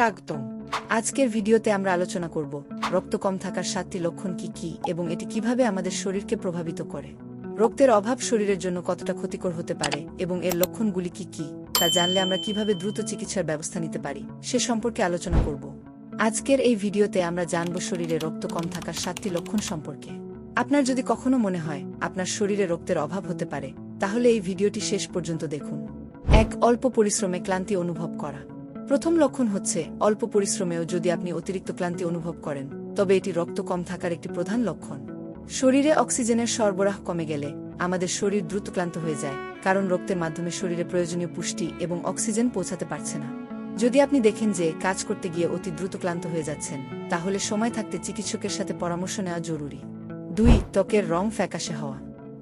স্বাগতম। আজকের ভিডিওতে আমরা আলোচনা করব, রক্ত কম থাকার সাতটি লক্ষণ কি কি এবং এটি কীভাবে আমাদের শরীরকে প্রভাবিত করে। রক্তের অভাব শরীরের জন্য কতটা ক্ষতিকর হতে পারে এবং এর লক্ষণগুলি কি কি, তা জানলে আমরা কীভাবে দ্রুত চিকিৎসার ব্যবস্থা নিতে পারি, সে সম্পর্কে আলোচনা করব। আজকের এই ভিডিওতে আমরা জানব শরীরে রক্ত কম থাকার সাতটি লক্ষণ সম্পর্কে। আপনার যদি কখনো মনে হয় আপনার শরীরে রক্তের অভাব হতে পারে, তাহলে এই ভিডিওটি শেষ পর্যন্ত দেখুন। এক, অল্প পরিশ্রমে ক্লান্তি অনুভব করা। প্রথম লক্ষণ হচ্ছে অল্প পরিশ্রমেও যদি আপনি অতিরিক্ত ক্লান্তি অনুভব করেন, তবে এটি রক্ত কম থাকার একটি প্রধান লক্ষণ। শরীরে অক্সিজেনের সরবরাহ কমে গেলে আমাদের শরীর দ্রুত ক্লান্ত হয়ে যায়, কারণ রক্তের মাধ্যমে শরীরে প্রয়োজনীয় পুষ্টি এবং অক্সিজেন পৌঁছাতে পারছে না। যদি আপনি দেখেন যে কাজ করতে গিয়ে অতি দ্রুত ক্লান্ত হয়ে যাচ্ছেন, তাহলে সময় থাকতে চিকিৎসকের সাথে পরামর্শ নেওয়া জরুরি। দুই, ত্বকের রং ফ্যাকাশে হওয়া।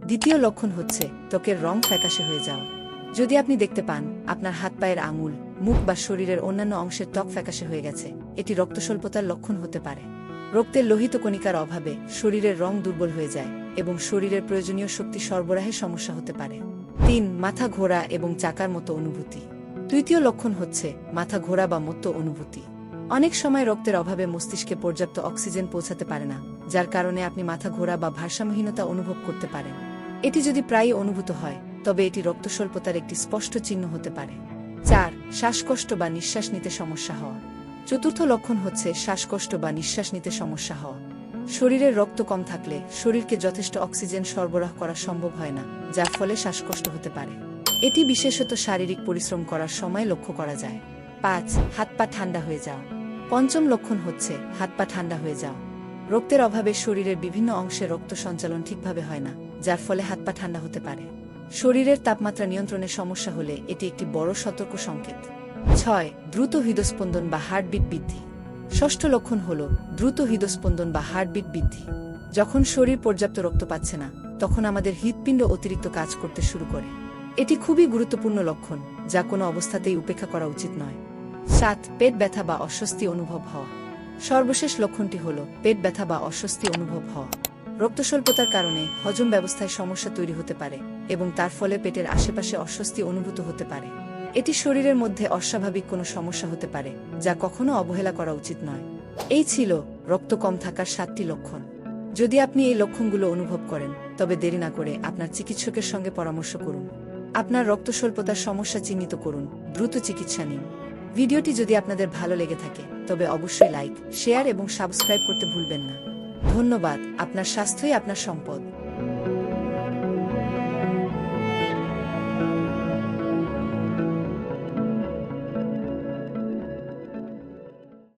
দ্বিতীয় লক্ষণ হচ্ছে ত্বকের রং ফ্যাকাশে হয়ে যাওয়া। যদি আপনি দেখতে পান, আপনার হাত পায়ের আঙুল মুখ বা শরীরের অন্যান্য অংশের ত্বক ফ্যাকাশে হয়ে গেছে। এটি রক্তস্বল্পতার লক্ষণ হতে পারে। রক্তের লোহিত কণিকার অভাবে শরীরের রং দুর্বল হয়ে যায় এবং শরীরের প্রয়োজনীয় শক্তি সরবরাহে সমস্যা হতে পারে। তিন, মাথা ঘোরা এবং চাকার মতো অনুভূতি। তৃতীয় লক্ষণ হচ্ছে মাথা ঘোরা বা মত্ত অনুভূতি। অনেক সময় রক্তের অভাবে মস্তিষ্কে পর্যাপ্ত অক্সিজেন পৌঁছাতে পারে না, যার কারণে আপনি মাথা ঘোরা বা ভারসাম্যহীনতা অনুভব করতে পারেন। এটি যদি প্রায়ই অনুভূত হয়, তবে এটি রক্তস্বল্পতার একটি স্পষ্ট চিহ্ন হতে পারে। চার, শ্বাসকষ্ট বা নিঃশ্বাস নিতে সমস্যা হওয়া। চতুর্থ লক্ষণ হচ্ছে শ্বাসকষ্ট বা নিঃশ্বাস নিতে সমস্যা হওয়া। শরীরের রক্ত কম থাকলে শরীরকে যথেষ্ট অক্সিজেন সরবরাহ করা সম্ভব হয় না, যার ফলে শ্বাসকষ্ট হতে পারে। এটি বিশেষত শারীরিক পরিশ্রম করার সময় লক্ষ্য করা যায়। পাঁচ, হাত পা ঠান্ডা হয়ে যাওয়া। পঞ্চম লক্ষণ হচ্ছে হাত পা ঠান্ডা হয়ে যাওয়া। রক্তের অভাবে শরীরের বিভিন্ন অংশে রক্ত সঞ্চালন ঠিকভাবে হয় না, যার ফলে হাত পা ঠান্ডা হতে পারে। শরীরের তাপমাত্রা নিয়ন্ত্রণে সমস্যা হলে এটি একটি বড় সতর্ক সংকেত। ছয়, দ্রুত হৃদস্পন্দন বা হার্টবিট বৃদ্ধি। ষষ্ঠ লক্ষণ হল দ্রুত হৃদস্পন্দন বা হার্টবিট বৃদ্ধি। যখন শরীর পর্যাপ্ত রক্ত পাচ্ছে না, তখন আমাদের হৃৎপিণ্ড অতিরিক্ত কাজ করতে শুরু করে। এটি খুবই গুরুত্বপূর্ণ লক্ষণ, যা কোনো অবস্থাতেই উপেক্ষা করা উচিত নয়। সাত, পেট ব্যথা বা অস্বস্তি অনুভব হওয়া। সর্বশেষ লক্ষণটি হল পেট ব্যথা বা অস্বস্তি অনুভব হওয়া। রক্তস্বল্পতার কারণে হজম ব্যবস্থায় সমস্যা তৈরি হতে পারে এবং তার ফলে পেটের আশেপাশে অস্বস্তি অনুভূত হতে পারে। এটি শরীরের মধ্যে অস্বাভাবিক কোনো সমস্যা হতে পারে, যা কখনো অবহেলা করা উচিত নয়। এই ছিল রক্ত কম থাকার সাতটি লক্ষণ। যদি আপনি এই লক্ষণগুলো অনুভব করেন, তবে দেরি না করে আপনার চিকিৎসকের সঙ্গে পরামর্শ করুন। আপনার রক্তস্বল্পতার সমস্যা চিহ্নিত করুন, দ্রুত চিকিৎসা নিন। ভিডিওটি যদি আপনাদের ভালো লেগে থাকে, তবে অবশ্যই লাইক, শেয়ার এবং সাবস্ক্রাইব করতে ভুলবেন না। ধন্যবাদ আপনার স্বাস্থ্যই আপনার সম্পদ।